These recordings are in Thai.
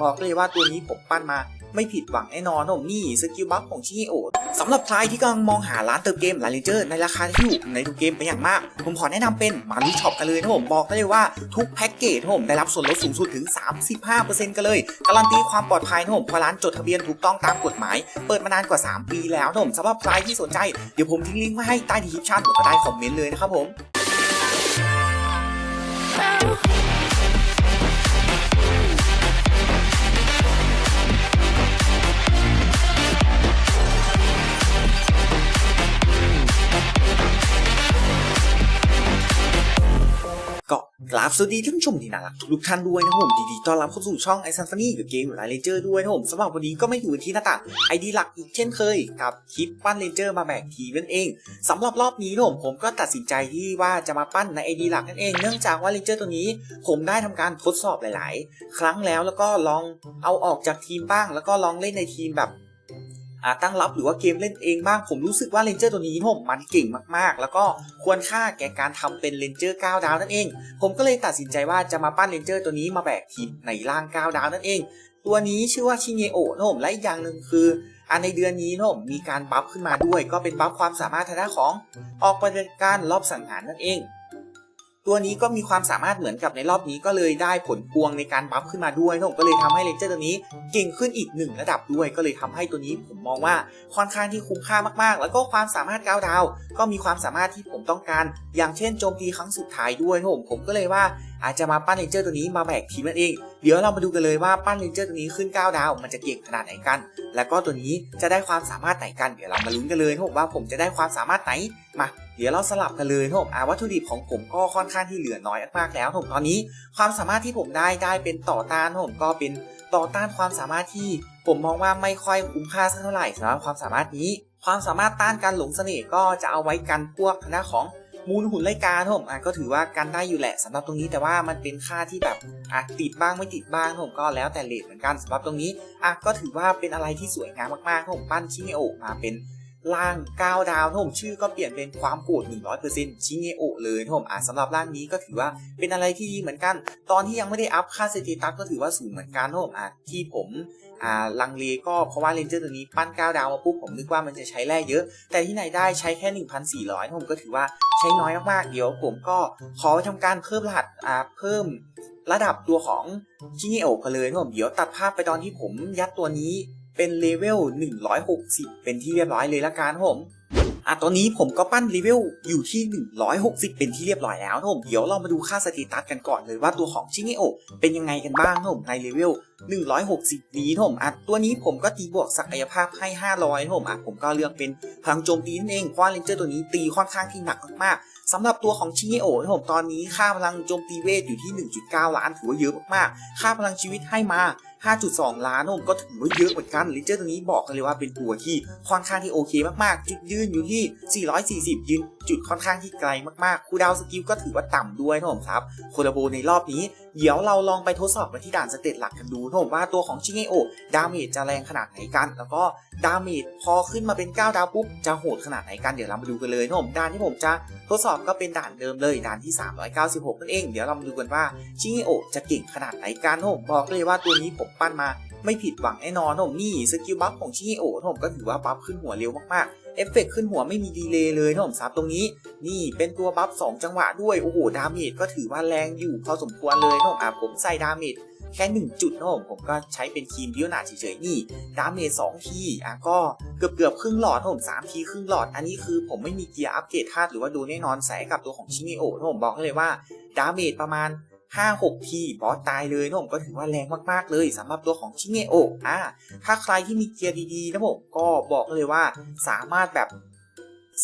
บอกเลยว่าตัวนี้ผมปั้นมาไม่ผิดหวังแน่นอนผมนี่สกิลบัฟของชิโอสำหรับใครที่กำลังมองหาร้านเติมเกมลาเลนเจอร์ในราคาที่ถูกในทุกเกมเป็นอย่างมาก ผมขอแนะนำเป็นมารูช็อปกันเลยนะผมบอกได้เลยว่าทุกแพ็กเกจนะผมได้รับส่วนลดสูงสุดถึง 35%กันเลย การันตีความปลอดภัยนะผมเพราะร้านจดทะเบียนถูกต้องตามกฎหมาย เปิดมานานกว่า 3 ปีแล้วนะผมสำหรับใครที่สนใจเดี๋ยวผมทิ้งลิงก์ไว้ให้ใต้ดีคริปชั่นหรือใต้คอมเมนต์เลยนะครับผม ก็กราบสวัสดีท่านผู้ชมที่น่ารักทุกท่านด้วยนะครับผมดีๆต้อนรับเข้าสู่ช่องไอซันฟานี่กับเกมหลเลนเจอร์ด้วยนะครับผมสำหรับวันนี้ก็ไม่อยู่ที่หน้าต่างไอดีหลักอีกเช่นเคยกับคลิปปั้นเลนเจอร์มาแบกทีมนั่นเองสำหรับรอบนี้นะผมผมก็ตัดสินใจที่ว่าจะมาปั้นในไอดีหลักนั่นเองเนื่องจากว่าเลนเจอร์ตัวนี้ ผมได้ทำการทดสอบหลาย ๆ ครั้งแล้วแล้วก็ลองเอาออกจากทีมบ้าง แล้วก็ลองเล่นในทีมแบบ อ่าตั้งรับหรือว่าเกมเล่นเองบ้างผมรู้สึกว่าเลนเจอร์ตัวนี้ผมมันเก่งมากๆ แล้วก็ควรค่าแก่การทำเป็นเลนเจอร์9ดาวนั่นเอง ผมก็เลยตัดสินใจว่าจะมาปั้นเลนเจอร์ตัวนี้มาแบกทีมในร่าง9ดาวนั่นเอง ตัวนี้ชื่อว่าชิเนโอะนะผมและอีกอย่างหนึ่งคืออันในเดือนนี้นะผมมีการบัฟขึ้นมาด้วย ก็เป็นบัฟความสามารถทางด้านของออกปฏิบัติการรอบสังหารนั่นเอง ตัวนี้ก็มีความสามารถเหมือนกับในรอบนี้ก็เลยได้ผลพวงในการบัฟขึ้นมาด้วยผมก็เลยทำให้เลนเจอร์ตัวนี้เก่งขึ้นอีกหนึ่งระดับด้วย ก็เลยทำให้ตัวนี้ผมมองว่าค่อนข้างที่คุ้มค่ามากๆ แล้วก็ความสามารถก้าวดาว ก็มีความสามารถที่ผมต้องการ อย่างเช่นโจมตีครั้งสุดท้ายด้วยนะผมผมก็เลยว่าอาจจะมาปั้นเลนเจอร์ตัวนี้มาแบกทีมนั่นเอง เดี๋ยวเรามาดูกันเลยว่าปั้นเลนเจอร์ตัวนี้ขึ้น 9 ดาว มันจะเก่งขนาดไหนกัน แล้วก็ตัวนี้จะได้ความสามารถไหนกัน เดี๋ยวเรามาลุ้นกันเลยผมว่าผมจะได้ความสามารถไหน มาเดี๋ยวเราสลับกันเลยนะผมอาวัตถุดิบของผมก็ค่อนข้างที่เหลือน้อยมากๆแล้วนะผมตอนนี้ความสามารถที่ผมได้ได้เป็นต่อต้านนะผมก็เป็นต่อต้านความสามารถที่ผมมองว่าไม่ค่อยคุ้มค่าสักเท่าไหร่สำหรับความสามารถนี้ ความสามารถต้านการหลงเสน่ห์ก็จะเอาไว้กันพวกทางด้านของมูลหุ่นไลกาครับผมอะก็ถือว่ากันได้อยู่แหละสำหรับตรงนี้แต่ว่ามันเป็นค่าที่แบบอะติดบ้างไม่ติดบ้างครับผมก็แล้วแต่เลทเหมือนกันสำหรับตรงนี้อะก็ถือว่าเป็นอะไรที่สวยงามมากๆครับผมปั้นชิเนโอมาเป็น ร่าง 9 ดาวครับผมชื่อก็เปลี่ยนเป็นความโกรธ100%ชิเนโอะเลยครับผมอะสำหรับร่างนี้ก็ถือว่าเป็นอะไรที่ดีเหมือนกัน ตอนที่ยังไม่ได้อัพค่าสเตตัสก็ถือว่าสูงเหมือนกันครับผมอะที่ผมอ่าลังเลก็เพราะว่าเลนเจอร์ตัวนี้ปั้น 9 ดาวมาปุ๊บผมนึกว่ามันจะใช้แร่เยอะ แต่ที่ไหนได้ใช้แค่ 1,400นะผมก็ถือว่าใช้น้อยมากๆเดี๋ยวผมก็ขอทำการเพิ่มรหัสอ่าเพิ่มระดับตัวของชิเนโอะกันเลยนะผมเดี๋ยวตัดภาพไปตอนที่ผมยัดตัวนี้ เป็นเลเวล 160 เป็นที่เรียบร้อยเลยละกันครับผมอะตอนนี้ผมก็ปั้นเลเวลอยู่ที่ 160 เป็นที่เรียบร้อยแล้วนะผมเดี๋ยวเรามาดูค่าสถิตัสกันก่อนเลยว่าตัวของชิเนโอะเป็นยังไงกันบ้างนะผมในเลเวล 160 นี้นะผมอะตัวนี้ผมก็ตีบวกศักยภาพให้ 500นะผมอะผมก็เลือกเป็นพลังโจมตีนั่นเองเพราะว่าเลนเจอร์ตัวนี้ตีค่อนข้างที่หนักมากๆสำหรับตัวของชิเนโอะนะผมตอนนี้ค่าพลังโจมตีเวทอยู่ที่ 1.9 ล้านถือว่าเยอะมากๆค่าพลังชีวิตให้มา 5.2 ล้านนะผมก็ถือว่าเยอะเหมือนกันลนเจอร์ตัวนี้บอกกันเลยว่าเป็นตัวที่ค่อนข้างที่โอเคมากๆ จุดยืนอยู่ที่ 440 ยืนจุดค่อนข้างที่ไกลมากๆ คูดาวสกิลก็ถือว่าต่ำด้วยนะผมครับ โคดาโบในรอบนี้ เดี๋ยวเราลองไปทดสอบกันที่ด่านสเตตหลักกันดูนะผมว่าตัวของชิเงโอดาเมจจะแรงขนาดไหนกัน แล้วก็ดาเมจพอขึ้นมาเป็น 9 ดาวปุ๊บจะโหดขนาดไหนกันเดี๋ยวเรามาดูกันเลยนะผมด่านที่ผมจะทดสอบก็เป็นด่านเดิมเลยด่านที่ 396นั่นเองเดี๋ยวเรามาดูกันว่าชิเงโอจะเก่งขนาดไหนกันนะผมบอกเลยว่าตัวนี้ผมปั้นมา ไม่ผิดหวังแน่นอนนะผมนี่สกิลบัฟของชิเงโอะผมก็ถือว่าบัฟขึ้นหัวเร็วมากๆเอฟเฟกต์ขึ้นหัวไม่มีดีเลย์เลยนะผมซับตรงนี้ นี่เป็นตัวบัฟ2จังหวะด้วย โอ้โห ดาเมจก็ถือว่าแรงอยู่พอสมควรเลยนะผมอะผมใส่ดาเมจแค่ 1 จุดนะผมผมก็ใช้เป็นครีมบิวนาเฉยๆนี่ดาเมจ2ทีอะก็เกือบเกือบครึ่งหลอดนะผม3ทีครึ่งหลอด อันนี้คือผมไม่มีเกียร์อัปเกรดธาตุหรือว่าดูแน่นอนใส่กับตัวของชิมิโอะผมบอกให้เลยว่าดาเมจประมาณ 5-6 ทีบอสตายเลยนะผมก็ถือว่าแรงมากๆเลยสำหรับตัวของชิเงโอะอะถ้าใครที่มีเกียร์ดีๆนะผมก็บอกเลยว่าสามารถแบบ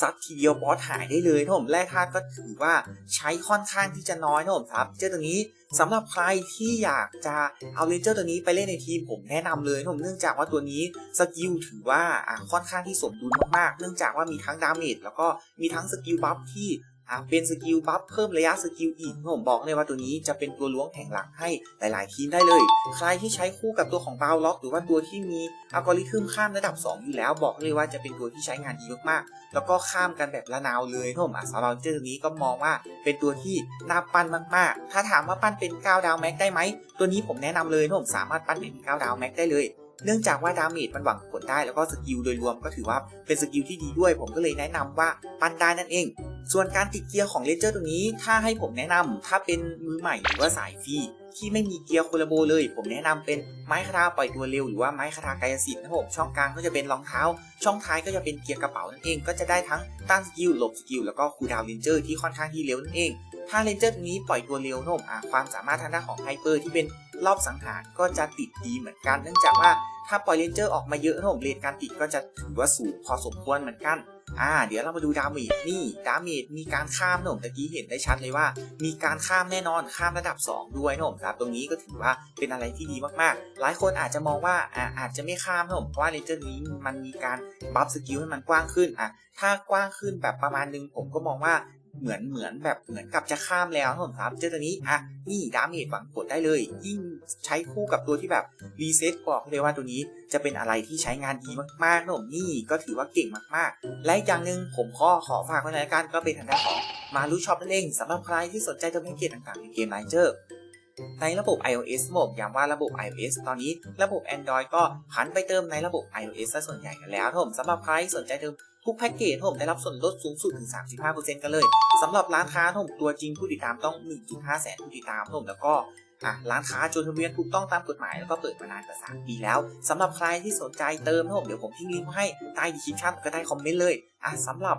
ซัดทีเดียวบอสหายได้เลยนะผมแร่ธาตุก็ถือว่าใช้ค่อนข้างที่จะน้อยนะผมครับ เจ้าตัวนี้สำหรับใครที่อยากจะเอาเลนเจอร์ตัวนี้ไปเล่นในทีมผมแนะนำเลยนะผมเนื่องจากว่าตัวนี้สกิลถือว่าอะค่อนข้างที่สมดุลมากๆ เนื่องจากว่ามีทั้งดาเมจแล้วก็มีทั้งสกิลบัฟที่ อะเป็นสกิลบัฟเพิ่มระยะสกิลอีกผมบอกเลยว่าตัวนี้จะเป็นตัวล้วงแข่งหลังให้หลาย ๆ ทีมได้เลย ใครที่ใช้คู่กับตัวของบาวล็อก หรือว่าตัวที่มีอัลกอริทึมข้ามระดับ 2 อยู่แล้ว บอกเลยว่าจะเป็นตัวที่ใช้งานดีมากๆ แล้วก็ข้ามกันแบบละนาวเลยผมอะสำหรับเจอตัวนี้ก็มองว่าเป็นตัวที่น่าปั้นมาก ๆ ถ้าถามว่าปั้นเป็น9ดาวแม็กได้ไหมตัวนี้ผมแนะนำเลยผมสามารถปั้นเป็น9ดาวแม็กได้เลย เนื่องจากว่าดาเมจมันหวังผลได้แล้วก็สกิลโดยรวมก็ถือว่าเป็นสกิลที่ดีด้วย ผมก็เลยแนะนำว่าปั้นได้นั่นเอง ส่วนการติดเกียร์ของเลเจอร์ตัวนี้ถ้าให้ผมแนะนำถ้าเป็นมือใหม่หรือว่าสายฟรีที่ไม่มีเกียร์โคลาโบเลย ผมแนะนำเป็นไม้คาถาปล่อยตัวเร็วหรือว่าไม้คาถากายสิทธิ์นะครับผมช่องกลางก็จะเป็นรองเท้า ช่องท้ายก็จะเป็นเกียร์กระเป๋านั่นเองก็จะได้ทั้งต้านสกิลหลบสกิลแล้วก็คูดาวเลนเจอร์ที่ค่อนข้างที่เร็วนั่นเอง ถ้าเลนเจอร์ตัวนี้ปล่อยตัวเร็วนะผมความสามารถทางด้านของไฮเปอร์ที่เป็นรอบสังหารก็จะติดดีเหมือนกันเนื่องจากว่า ถ้าปล่อยเลนเจอร์ออกมาเยอะนะผมเรทการติดก็จะถือว่าสูงพอสมควรเหมือนกันอ่าเดี๋ยวเรามาดูดาเมจนี่ดาเมจมีการข้ามนะผมตะกี้เห็นได้ชัดเลยว่า มีการข้ามแน่นอนข้ามระดับ 2 ด้วยนะผมครับตรงนี้ก็ถือว่าเป็นอะไรที่ดีมากๆ หลายคนอาจจะมองว่าอ่าอาจจะไม่ข้ามนะผมเพราะว่าเลนเจอร์นี้มันมีการบัฟสกิลให้มันกว้างขึ้นอะถ้ากว้างขึ้นแบบประมาณนึงผมก็มองว่า เหมือนเหมือนแบบเหมือนกับจะข้ามแล้วนะผมครับเจอตัวนี้อะนี่ดาเมจหวังผลได้เลย ยิ่งใช้คู่กับตัวที่แบบรีเซ็ตบอกเลยว่าตัวนี้จะเป็นอะไรที่ใช้งานดีมากๆนะผมนี่ก็ถือว่าเก่งมากๆ และอีกอย่างหนึ่งผมขอขอฝากไว้ในรายการก็เป็นทางด้านของมารู้ช็อปนั่นเองสำหรับใครที่สนใจตัวแพ็กเกจต่างๆในเกมไลเจอร์ในระบบ iOS ผมย้ำว่าระบบ iOS ตอนนี้ระบบ Android ก็หันไปเติมในระบบ iOS ซะส่วนใหญ่กันแล้วนะผมสำหรับใครที่สนใจเติม ทุกแพ็กเกจผมได้รับส่วนลดสูงสุดถึง 35%กันเลยสำหรับร้านค้าผมตัวจริงผู้ติดตามต้อง 1.5 แสนผู้ติดตามผมแล้วก็อะร้านค้าจดทะเบียนถูกต้องตามกฎหมายแล้วก็เปิดมานานกว่า 3 ปีแล้วสำหรับใครที่สนใจเติมผมเดี๋ยวผมทิ้งลิงก์ไว้ให้ใต้ดีคริปชั่นก็ได้คอมเมนต์เลยอะสำหรับ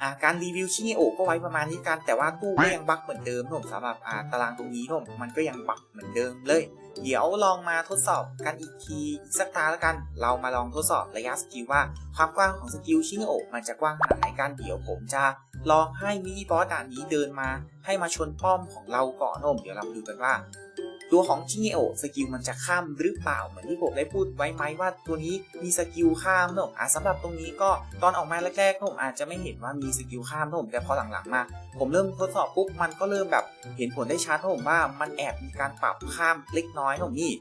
อ่าการรีวิวชิเนโอก็ไว้ประมาณนี้กันแต่ว่าตู้ก็ยังบั๊กเหมือนเดิมผมสำหรับอ่าตารางตรงนี้ผมมันก็ยังบั๊กเหมือนเดิมเลย เดี๋ยวลองมาทดสอบกันอีกทีอีกสักตาแล้วกัน เรามาลองทดสอบระยะสกิลว่าความกว้างของสกิลชิงโอะมันจะกว้างขนาดไหนกันเดี๋ยวผมจะลองให้มินิบอสด่านนี้เดินมา ให้มาชนป้อมของเราก่อนนะผมเดี๋ยวเราดูกันว่า ตัวของชิเงโอะสกิลมันจะข้ามหรือเปล่าเหมือนที่ผมได้พูดไว้ไหมว่าตัวนี้มีสกิลข้ามนะผมอะสำหรับตรงนี้ก็ตอนออกมาแรกๆผมอาจจะไม่เห็นว่ามีสกิลข้ามนะผมแต่พอหลังๆมา ผมเริ่มทดสอบปุ๊บมันก็เริ่มแบบเห็นผลได้ชัดนะผมว่ามันแอบมีการปรับข้ามเล็กน้อยนะผมนี่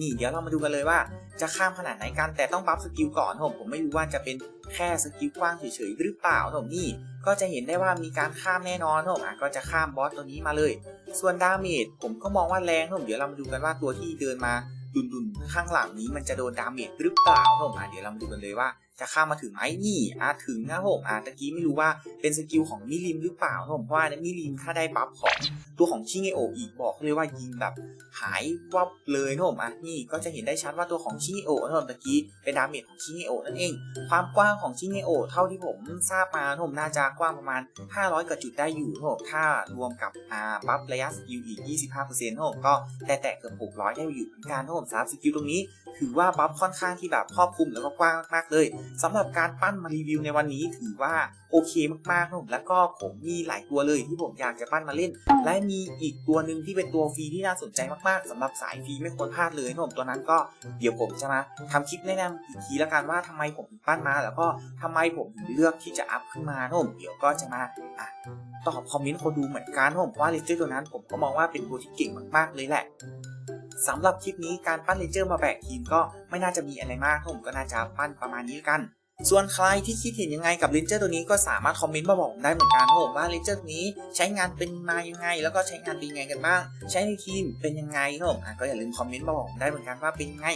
นี่เดี๋ยวเรามาดูกันเลยว่าจะข้ามขนาดไหนกันแต่ต้องบัฟสกิลก่อนผมผมไม่รู้ว่าจะเป็นแค่สกิลกว้างเฉยๆหรือเปล่านะผมนี่ก็จะเห็นได้ว่ามีการข้ามแน่นอนผมอะก็จะข้ามบอสตัวนี้มาเลย ส่วนดาเมจผมก็มองว่าแรงผมเดี๋ยวเรามาดูกันว่าตัวที่เดินมาดุนๆข้างหลังนี้มันจะโดนดาเมจหรือเปล่าผมอะเดี๋ยวเรามาดูกันเลยว่า จะข้ามมาถึงไหมนี่อะถึงนะผมอะตะกี้ไม่รู้ว่าเป็นสกิลของมิริมหรือเปล่านะผมเพราะว่ามิริมถ้าได้บัฟของตัวของชิเงโออีกบอกเลยว่ายิงแบบหายวับเลยนะผมอะนี่ก็จะเห็นได้ชัดว่าตัวของชิเงโอนะผมตะกี้เป็นดาเมจของชิเงโอนั่นเอง ความกว้างของชิเงโอเท่าที่ผมทราบมานะผมน่าจะกว้างประมาณ 500กว่าจุดได้อยู่นะผมถ้ารวมกับอ่าบัฟระยะสกิลอีก 25%นะผมก็แต่แตะเกือบ600ได้อยู่เหมือนกันนะผมสามสกิลตรงนี้ถือว่าบัฟค่อนข้างที่แบบครอบคลุมแล้วก็กว้างมากๆเลยสำหรับการปั้นมารีวิวในวันนี้ถือว่าโอเคมากๆนะผมแล้วก็ผมมีหลายตัวเลยที่ผมอยากจะปั้นมาเล่น และมีอีกตัวหนึ่งที่เป็นตัวฟรีที่น่าสนใจมากๆสำหรับสายฟรีไม่ควรพลาดเลยนะผมตัวนั้นก็เดี๋ยวผมจะมาทำคลิปแนะนำอีกทีละกันว่าทำไมผมถึงปั้นมา แล้วก็ทำไมผมถึงเลือกที่จะอัพขึ้นมานะผมเดี๋ยวก็จะมาอะตอบคอมเมนต์คนดูเหมือนกันนะผมเพราะว่าเลเจอร์ตัวนั้นผมก็มองว่าเป็นตัวที่เก่งมากๆเลยแหละ สำหรับคลิปนี้การปั้นเลนเจอร์มาแบกทีมก็ไม่น่าจะมีอะไรมากผมก็น่าจะปั้นประมาณนี้กัน ส่วนใครที่คิดเห็นยังไงกับเลนเจอร์ตัวนี้ก็สามารถคอมเมนต์มาบอกผมได้เหมือนกันผมว่าเลนเจอร์ตัวนี้ใช้งานเป็นมายังไง แล้วก็ใช้งานเป็นยังไงกันบ้าง ใช้ในทีมเป็นยังไงผมก็อย่าลืมคอมเมนต์มาบอกผมได้เหมือนกันว่าเป็นยังไง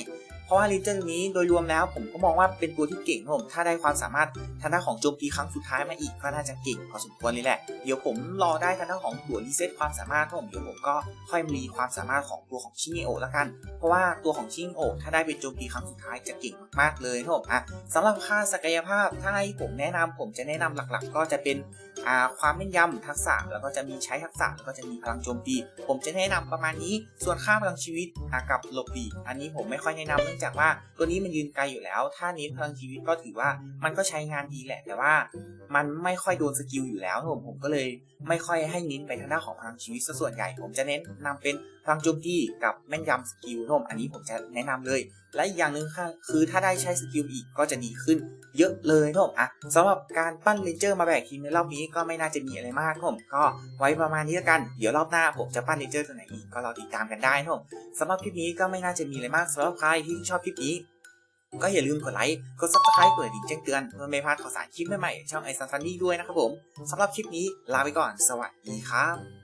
เพราะว่าลนเจอร์ตัวนี้โดยรวมแล้วผมก็มองว่าเป็นตัวที่เก่งนะผมถ้าได้ความสามารถทางด้านของโจมตีครั้งสุดท้ายมาอีกก็น่าจะเก่งพอสมควรเลยแหละเดี๋ยวผมรอได้ทางด้านของตัวรีเซ็ตความสามารถนะผมเดี๋ยวผมก็ค่อยมารีความสามารถของตัวของชิเงโอละกัน เพราะว่าตัวของชิงโอถ้าได้เป็นโจมตีครั้งสุดท้ายจะเก่งมากๆเลยนะผมอะสำหรับค่าศักยภาพถ้าให้ผมแนะนำผมจะแนะนำหลักๆ ก็จะเป็นอ่าความแม่นยำทักษะแล้วก็จะมีใช้ทักษะแล้วก็จะมีพลังโจมตี ผมจะแนะนำประมาณนี้ส่วนค่าพลังชีวิตกับหลบหลีกอันนี้ผมไม่ค่อยแนะนำองจากว่าตัวนี้มันยืนไกลอยู่แล้ว ถ้าเน้นพลังชีวิตก็ถือว่ามันก็ใช้งานดีแหละ แต่ว่ามันไม่ค่อยโดนสกิลอยู่แล้วผมผมก็เลยไม่ค่อยให้เน้นไปทางด้านของพลังชีวิตซะส่วนใหญ่ ผมจะเน้นนำเป็นพลังโจมตีกับแม่นยำสกิลนมอันนี้ผมจะแนะนำเลย และอีกอย่างหนึ่งค่ะคือถ้าได้ใช้สกิลอีกก็จะดีขึ้นเยอะเลยนะผมอะสำหรับการปั้นเลนเจอร์มาแบกทีมในรอบนี้ก็ไม่น่าจะมีอะไรมากนะผมก็ไว้ประมาณนี้แล้วกัน เดี๋ยวรอบหน้าผมจะปั้นเลนเจอร์ตัวไหนอีกก็รอติดตามกันได้นะผมสำหรับคลิปนี้ก็ไม่น่าจะมีอะไรมากสำหรับใครที่ชอบคลิปนี้ ก็อย่าลืมกดไลค์กด subscribe กดกระดิ่งแจ้งเตือนเพื่อไม่พลาดข่าวสารคลิปใหม่ๆช่องไอซันซันนี่ด้วยนะครับผมสำหรับคลิปนี้ลาไปก่อน สวัสดีครับ